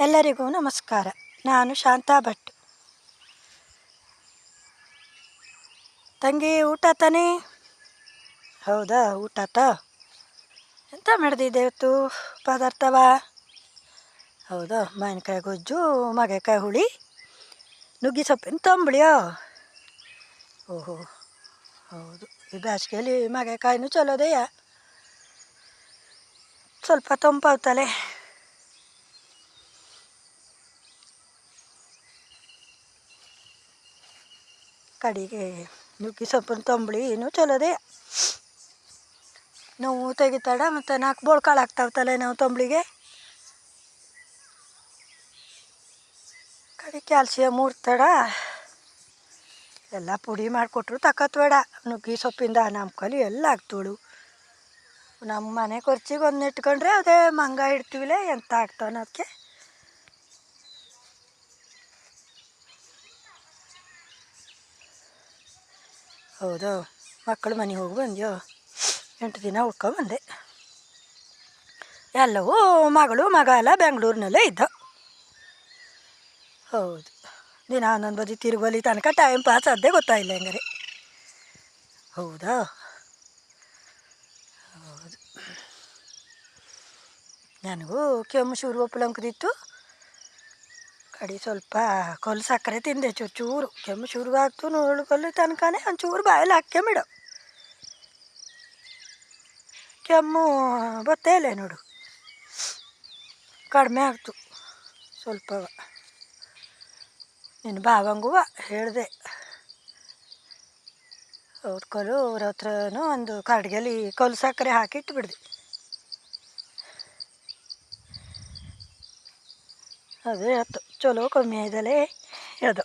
ಎಲ್ಲರಿಗೂ ನಮಸ್ಕಾರ. ನಾನು ಶಾಂತಾ ಭಟ್. ತಂಗಿ ಊಟ ತಾನೇ? ಹೌದಾ, ಊಟ ತ? ಎಂತ ಮಾಡಿದೆ ಇವತ್ತು? ಪದಾರ್ಥವ? ಹೌದಾ, ಮಾವಿನಕಾಯಿ ಗೊಜ್ಜು ಮಗೆಕಾಯಿ ಹುಳಿ, ನುಗ್ಗಿ ಸೊಪ್ಪಿನ ತೊಂಬಳಿಯೋ? ಓಹೋ, ಹೌದು. ಈ ಬೇಸಿಗೆಯಲ್ಲಿ ಮಗೆಕಾಯಿನೂ ಚಲೋದೆಯಾ? ಸ್ವಲ್ಪ ತಂಪಾಗ್ತಲೆ. ಕಡೆಗೆ ನುಗ್ಗಿ ಸೊಪ್ಪಿನ ತಂಬಳಿನೂ ಚಲೋದೇ. ನೋವು ತೆಗಿತಾಡ ಮತ್ತು ನಾಲ್ಕು ಬೋಳ್ಕಾಳು ಹಾಕ್ತಾವತ್ತಲ್ಲ ನಾವು ತಂಬಳಿಗೆ. ಕಡೆ ಕ್ಯಾಲ್ಸಿಯಂ ಮೂರ್ತಡ ಎಲ್ಲ ಪುಡಿ ಮಾಡಿಕೊಟ್ರು ತಕ್ಕತ್ಬೇಡ ನುಗ್ಗಿ ಸೊಪ್ಪಿಂದ ನಮ್ಮ ಕಲಿ ಎಲ್ಲ ಆಗ್ತೋಳು ನಮ್ಮ ಮನೆ ಖರ್ಚಿಗೆ ಒಂದು ಇಟ್ಕೊಂಡ್ರೆ ಅದೇ ಮಂಗ ಇಡ್ತೀವಿಲೆ ಎಂತ ಆಗ್ತಾವ ಅದಕ್ಕೆ ಹೌದು. ಮಕ್ಕಳು ಮನೆಗೆ ಹೋಗಿ ಬಂದ್ಯೋ? ಎಂಟು ದಿನ ಉಳ್ಕೊಂಬಂದೆ ಎಲ್ಲವೂ ಮಗಳು, ಮಗ ಎಲ್ಲ ಬೆಂಗಳೂರಿನಲ್ಲೇ ಇದ್ದ. ಹೌದು. ದಿನ ಒಂದೊಂದು ಬದಿ ತಿರುಗಲಿ ತನಕ ಟೈಮ್ ಪಾಸ್ ಅದೇ ಗೊತ್ತಾಯಿಲ್ಲ ಹೆಂಗಾರೆ. ಹೌದಾ? ಹೌದು. ನನಗೂ ಕೆಮ್ಮು ಶುರು ಒಪ್ಪಲಂಕದಿತ್ತು ಕಡೆ ಸ್ವಲ್ಪ ಕೊಲ್ ಸಕ್ಕರೆ ತಿಂದೆ. ಚೂರು ಚೂರು. ಕೆಮ್ಮು ಶುರುವಾಗ್ತು ಕೊಲ್ಲು ತನಕನೇ ಒಂಚೂರು ಬಾಯಲ್ಲಿ ಹಾಕ್ಕೊಂಬಿಡು ಕೆಮ್ಮು ಬತ್ತೇಲೆ ನೋಡು. ಕಡಿಮೆ ಆಗ್ತು ಸ್ವಲ್ಪವ. ನಿನ್ನ ಭಾವಂಗುವ ಹೇಳಿದೆ. ಅವ್ರ ಕೊಲು ಅವ್ರ ಹತ್ರನೂ ಒಂದು ಕಡ್ಗೆಲಿ ಕೊಲ್ ಸಕ್ಕರೆ ಹಾಕಿಟ್ಟು ಅದೇ ಆಯ್ತು. ಚಲೋ ಕಮ್ಮಿ ಆಯ್ತಲೇ ಅದು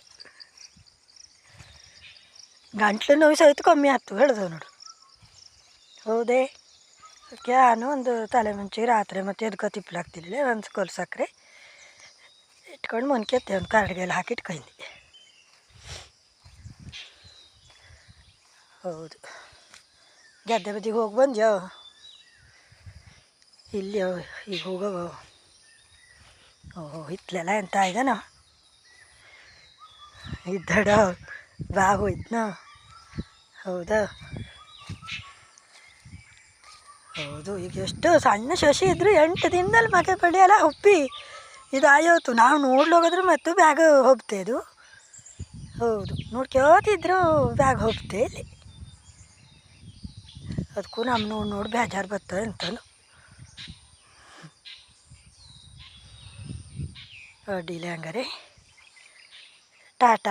ಗಂಟ್ಲು ನೋವು ಸಹಿತ ಕಮ್ಮಿ ಆಯ್ತು ಹೇಳ್ದವು ನೋಡು. ಹೌದೇ? ಅದಕ್ಕೆ ನಾನು ಒಂದು ತಲೆ ಮುಂಚೆ ರಾತ್ರಿ ಮತ್ತು ಎದ್ಕೊ ತಿಪ್ಪಲಾಗ್ತಿಲ್ಲ ಒಂದು ಕೊಲ್ ಸಕ್ಕರೆ ಇಟ್ಕೊಂಡು ಮೊನ್ಕೆತ್ತೆ ಒಂದು ಕರಡಿಗೆಲ್ಲ ಹಾಕಿ ಇಟ್ಕೊಂಡೆ. ಹೌದು. ಗದ್ದೆ ಬದಿಗೆ ಹೋಗಿ ಬಂದ್ಯೋ? ಇಲ್ಲಿ ಈಗ ಹೋಗವ? ಓಹೋ ಹಿತ್ಲೆಲ್ಲ ಎಂತ ಇದನ ಇದ್ದಡ ಬಾ ಇದ್ನ? ಹೌದಾ? ಹೌದು, ಈಗ ಎಷ್ಟು ಸಣ್ಣ ಶಶಿ ಇದ್ರು ಎಂಟು ದಿನದಲ್ಲಿ ಮಗ ಪಡೆಯಲ್ಲ ಉಪ್ಪಿ ಇದು ಆಯೋತು, ನಾವು ನೋಡ್ಲೋಗಿದ್ರೆ ಮತ್ತು ಬ್ಯಾಗ್ ಹೋಗ್ತೆ ಇದು. ಹೌದು ನೋಡ್ಕೋತಿದ್ರು ಬ್ಯಾಗ್ ಹೋಗ್ತೆ ಇಲ್ಲಿ. ಅದಕ್ಕೂ ನಮ್ಮ ನೋಡಿ ನೋಡಿ ಬೇಜಾರು ಬರ್ತದೆ ಅಂತನು അടിയിലാങ്കരെ ടാറ്റ?